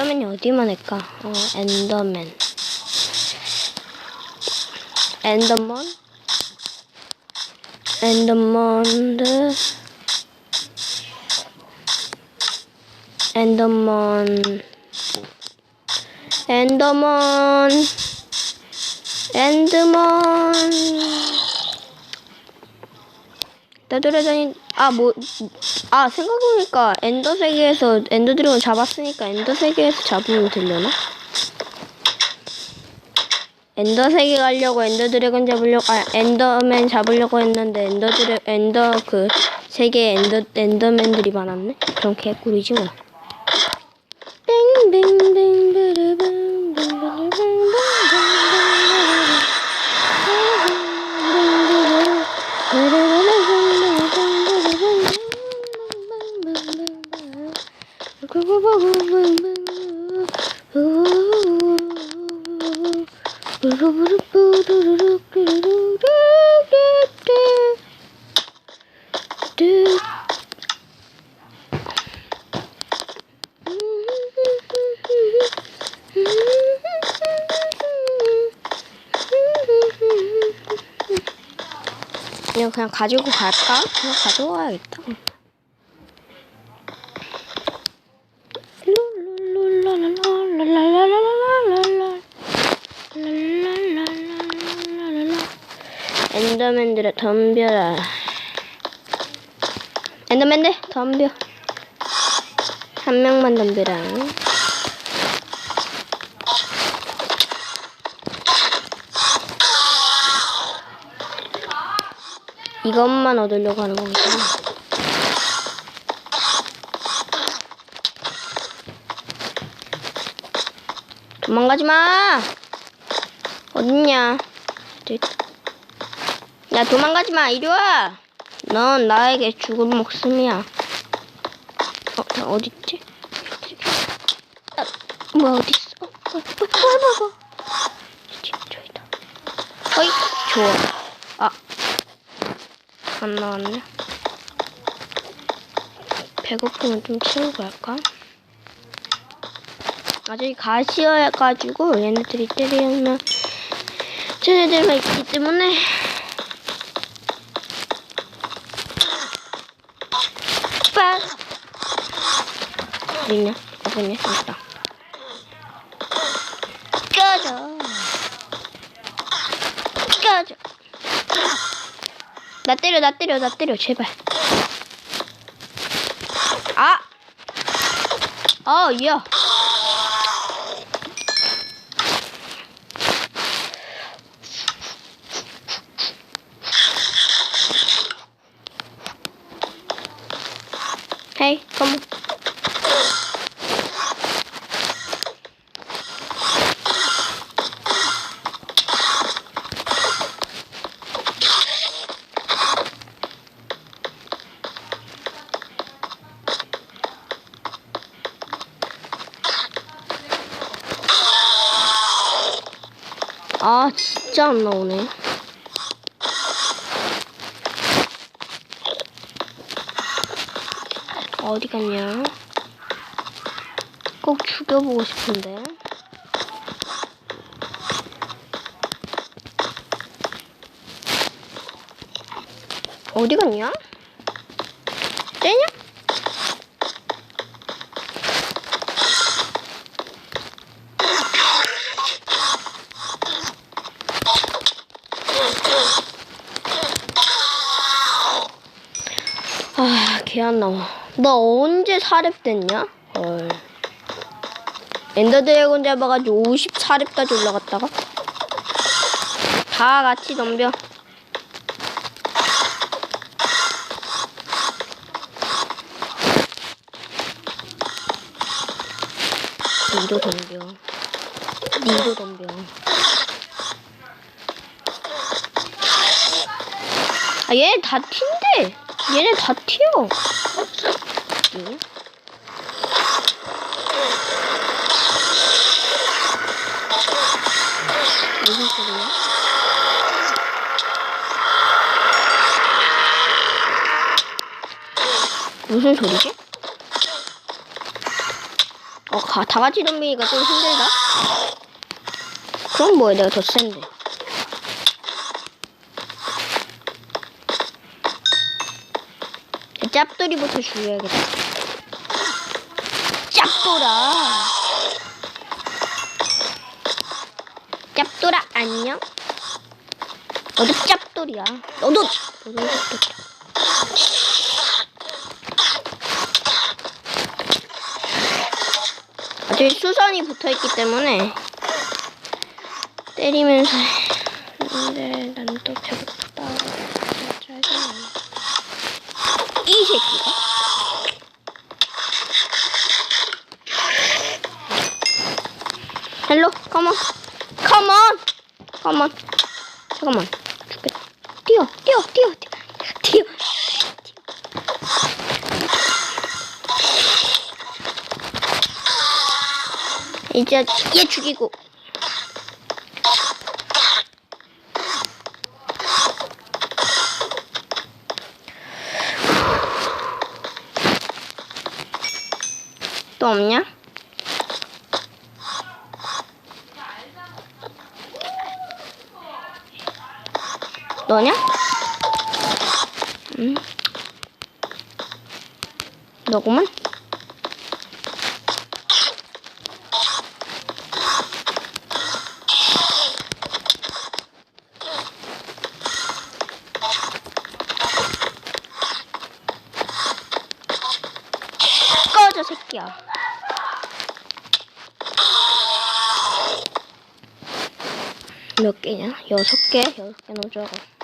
엔더맨이 어디만 할까? 어, 엔더맨. 엔더먼? 엔더먼드. 엔더먼. 엔더먼. 엔드먼. 떠돌아다니, 아, 뭐, 아, 생각해보니까 엔더 세계에서 엔더 드래곤 잡았으니까 엔더 세계에서 잡으면 되려나? 엔더 세계 가려고 엔더 드래곤 잡으려고, 아, 엔더맨 잡으려고 했는데 엔더 드래, 엔더 그 세계에 엔더, 엔더맨들이 많았네? 그럼 개꿀이지 뭐. 빙빙빙 이거 그냥 가지고 갈까? 그냥 가지고 가야겠다. 엔더맨들아 덤벼라. 엔더맨들 덤벼. 한 명만 덤벼라. 이것만 얻으려고 하는 거구나. 도망가지 마! 어딨냐? 야, 도망가지 마! 이리 와! 넌 나에게 죽을 목숨이야. 어, 나 어딨지? 아, 뭐야, 어딨어? 어, 뭐야, 뭐야, 뭐야, 뭐야. 저기, 저기다. 어이, 좋아. 아, 안 나왔네. 배고프면 좀 채우고 갈까? 아직 가시여가지고 얘네들이 때리면 쟤네들만 있기 때문에 빡! 어딨냐? 어딨냐? 있다. 꺼져. 나 때려, 나 때려, 나 때려, 제발. 아! 어, 야. 진짜 안 나오네. 어디 갔냐? 꼭 죽여보고 싶은데. 어디 갔냐? 떼냐? 아, 걔안 나와. 너 언제 사렙 됐냐? 헐. 엔더 드래곤 잡아가지고 54렙까지 올라갔다가 다 같이 덤벼. 니도 덤벼. 니도 덤벼. 아, 얘네 다 튄대. 얘네 다 튀어. 응? 무슨 소리야? 무슨 소리지? 어, 가, 다 같이 덤비니까 좀 힘들다. 그럼 뭐야, 내가 더 센데. 짭돌이부터 죽여야겠다. 짭돌아. 짭돌아, 안녕? 너도 짭돌이야. 너도, 너도 짭돌. 아직 수선이 붙어 있기 때문에 때리면서 근데 난 또 배고프다. 짜증나. 이 새끼가. 헬로, 컴온, 컴온, 컴온. 잠깐만, 죽겠다. 뛰어, 뛰어, 뛰어, 뛰어, 뛰어. 이제 얘 죽이고. 또 없냐? 너냐? 응. 너구만? 꺼져 새끼야. 몇 개냐? 여섯 개? 여섯 개 넣어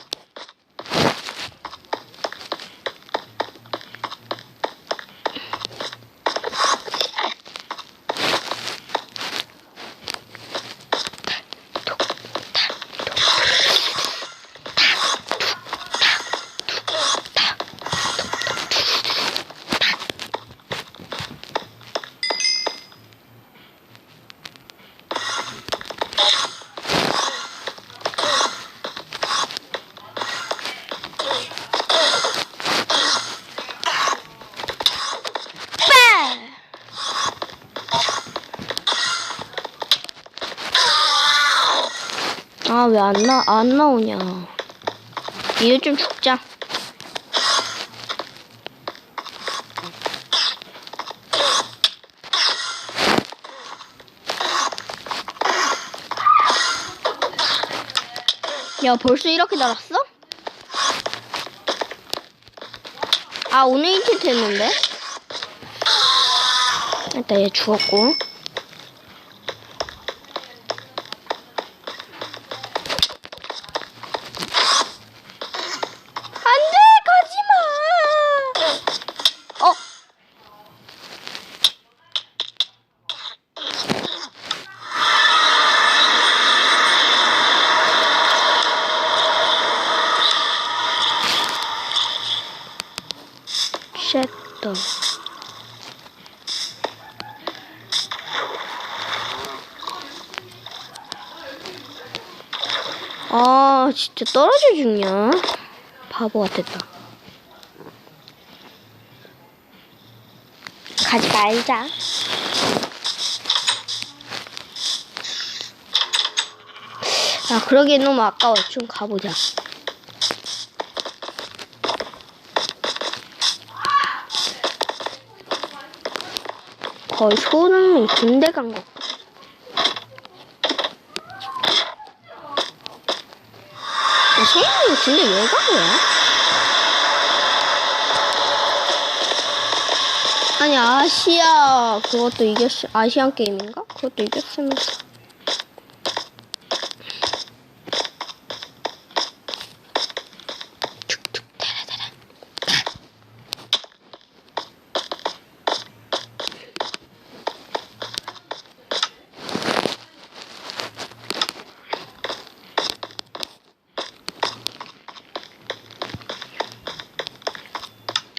아, 왜 안 나, 안 나오냐. 이제 좀 죽자. 야, 벌써 이렇게 날았어? 아, 오늘 이틀 됐는데? 일단 얘 죽었고. 쉣더. 아, 진짜 떨어져 죽냐? 바보 같았다. 가지 말자. 아, 그러기엔 너무 아까워. 좀 가보자. 거의 손흥민 군대 간 것. 같아. 야, 손흥민 군대 왜 간 거야? 아니 아시아 그것도 이겼어 아시안 게임인가? 그것도 이겼으면서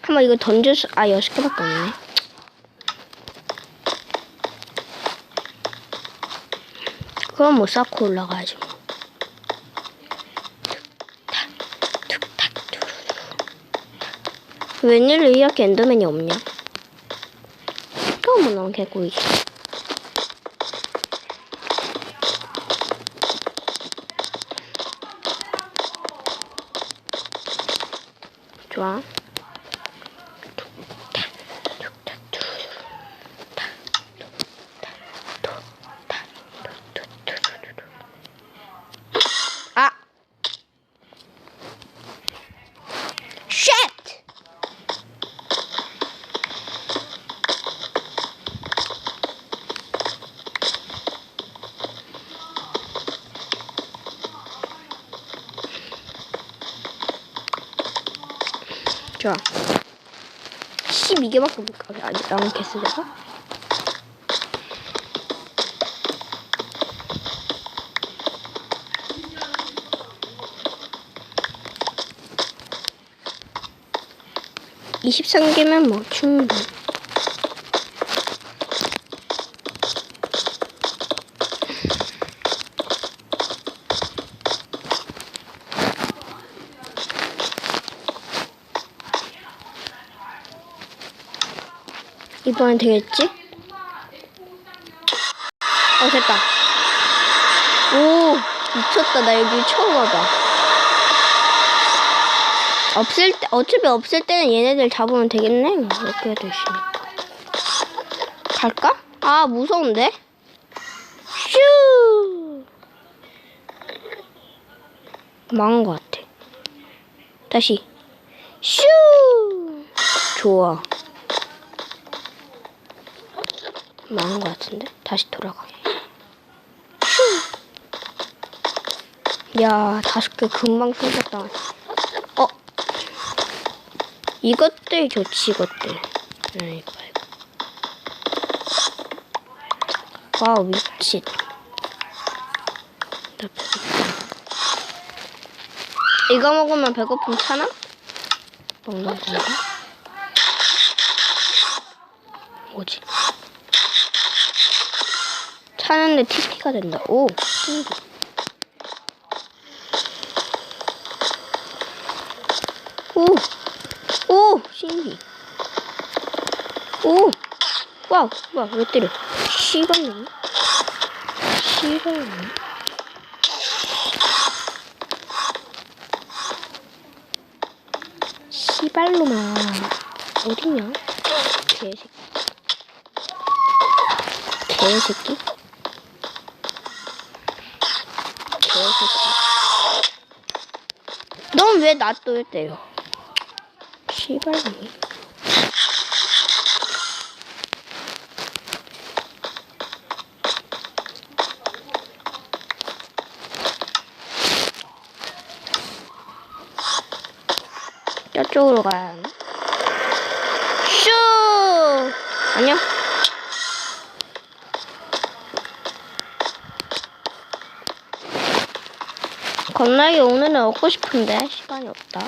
한번 이거 던져서 아, 10개밖에 없네. 그럼 뭐 쌓고 올라가야지. 뭐. 웬일로 이렇게 엔더맨이 없냐? 또 뭐나 개구이. 좋아. 12개밖에 못 가게 아직 남겠어 내가? 이십삼 개면 뭐 충분. 이번엔 되겠지? 어 됐다. 오 미쳤다 나 여기 처음 와봐. 없을 때 어차피 없을 때는 얘네들 잡으면 되겠네. 이렇게 있으니까. 갈까? 아 무서운데? 슈 망한 것 같아. 다시 슈 좋아. 망한 것 같은데? 다시 돌아가게. 슈. 야, 다섯 개 금방 끊겼다. 어? 이것들 좋지, 이것들. 네, 이거, 이거. 와우, 미친. 나 배고파. 이거 먹으면 배고픔 차나? 먹는 건가? 뭐지? 차는데 TP가 된다. 오, 신기. 오, 오, 신기. 오, 와우, 뭐야, 왜 때려? 씨발놈. 씨발놈. 씨발놈아. 어딨냐? 개새끼. 개새끼. 새끼. 넌 왜 나 또 때려? 씨발놈이. 저쪽으로 가야 하나? 슈! 안녕? 겁나게 오늘은 얻고 싶은데 시간이 없다.